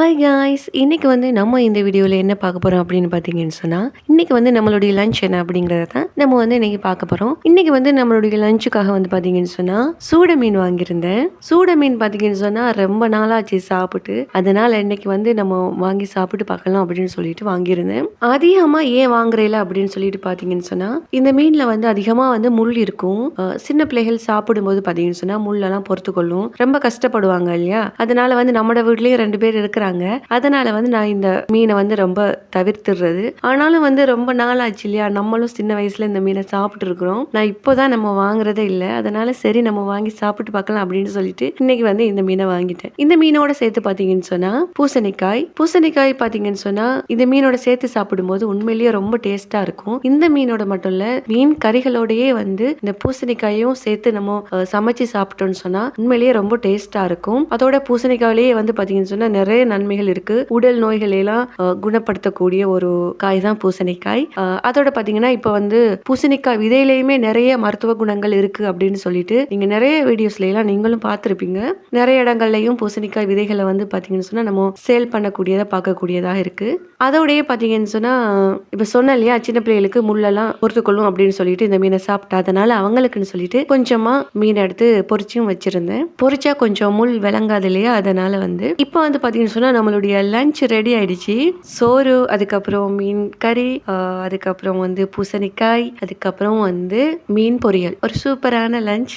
Hi guys இன்றைக்கி வந்து நம்ம இந்த வீடியோவில் என்ன பார்க்க போகிறோம் அப்படின்னு பார்த்தீங்கன்னு சொன்னால் இன்றைக்கி வந்து நம்மளுடைய லஞ்ச் என்ன அப்படிங்கிறத தான் நம்ம வந்து இன்றைக்கி பார்க்க போகிறோம் இன்றைக்கி வந்து நம்மளுடைய லஞ்சுக்காக வந்து பார்த்தீங்கன்னு சொன்னால் சூட மீன் வாங்கியிருந்தேன். சூட மீன் பார்த்தீங்கன்னு சொன்னால் ரொம்ப நாளாச்சு சாப்பிட்டு அதனால் இன்னைக்கு வந்து நம்ம வாங்கி சாப்பிட்டு பார்க்கலாம் அப்படின்னு சொல்லிட்டு வாங்கியிருந்தேன். அதிகமாக ஏன் வாங்குறேல அப்படின்னு சொல்லிட்டு பார்த்தீங்கன்னு சொன்னால் இந்த மீனில் வந்து அதிகமாக வந்து முள் இருக்கும். சின்ன பிள்ளைகள் சாப்பிடும்போது பார்த்தீங்கன்னு சொன்னால் முள்ளெல்லாம் பொறுத்துக்கொள்ளும். ரொம்ப கஷ்டப்படுவாங்க இல்லையா? அதனால் வந்து நம்ம வீட்லேயும் ரெண்டு பேர் இருக்கிறாங்க. அதனால் வந்து நான் இந்த மீனை வந்து ரொம்ப தவிர்த்துடுறது. ஆனாலும் வந்து ரொம்ப நாள் ஆச்சு இல்லையா? நம்மளும் சின்ன வயசில் இந்த மீனை சாப்பிட்ருக்குறோம் நான் இப்போ தான் நம்ம வாங்குறதே இல்லை. அதனால் சரி நம்ம வாங்கி சாப்பிட்டு பார்க்கலாம் அப்படின்னு சொல்லிட்டு இன்னைக்கு வந்து இந்த மீனை வாங்கிட்டேன். இந்த மீனோட சேர்த்து பார்த்தீங்கன்னு சொன்னால் பூசணிக்காய். பூசணிக்காய் பார்த்தீங்கன்னு சொன்னால் இந்த மீனோட சேர்த்து சாப்பிடும்போது உண்மையிலேயே ரொம்ப டேஸ்ட்டாக இருக்கும். இந்த மீனோட மட்டும் இல்லை மீன் கறிகளோடையே வந்து இந்த பூசணிக்காயும் சேர்த்து நம்ம சமைச்சு சாப்பிட்டோம்னு சொன்னால் உண்மையிலேயே ரொம்ப டேஸ்ட்டாக இருக்கும். அதோட பூசணிக்காயிலேயே வந்து பார்த்தீங்கன்னு சொன்னால் நிறைய நன்மைகள் இருக்கு. உடல் நோய்களை எல்லாம் குணப்படுத்தக்கூடிய ஒரு காய் தான் பூசணிக்காய். அதோட பாத்தீங்கன்னா இப்ப வந்து பூசணிக்காய் விதையிலையுமே நிறைய மருத்துவ குணங்கள் இருக்கு அப்படின்னு சொல்லிட்டு நீங்க நிறைய வீடியோஸ்ல எல்லாம் நீங்களும் பார்த்திருப்பீங்க நிறைய இடங்கள்லயும் பூசணிக்காய் விதைகளை வந்து பாத்தீங்கன்னு சொன்னா நம்ம சேல் பண்ணக்கூடியதா பார்க்கக்கூடியதா இருக்கு. அதோடய பாத்தீங்கன்னு சொன்னா இப்ப சொன்ன இல்லையா சின்ன பிள்ளைகளுக்கு முள்ளெல்லாம் பொறுத்துக்கொள்ளும் அப்படின்னு சொல்லிட்டு இந்த மீனை சாப்பிட்டா அதனால அவங்களுக்குன்னு சொல்லிட்டு கொஞ்சமா மீன் எடுத்து பொறிச்சும் வச்சிருந்தேன். பொரிச்சா கொஞ்சம் முள் விளங்காது இல்லையா அதனால வந்து இப்போ வந்து பாத்தீங்கன்னு சொன்னா நம்மளுடைய லஞ்ச் ரெடி ஆயிடுச்சு. சோறு அதுக்கப்புறம் மீன் கறி அதுக்கப்புறம் வந்து பூசணிக்காய் அதுக்கப்புறம் வந்து மீன் பொரியல். ஒரு சூப்பரான லஞ்ச்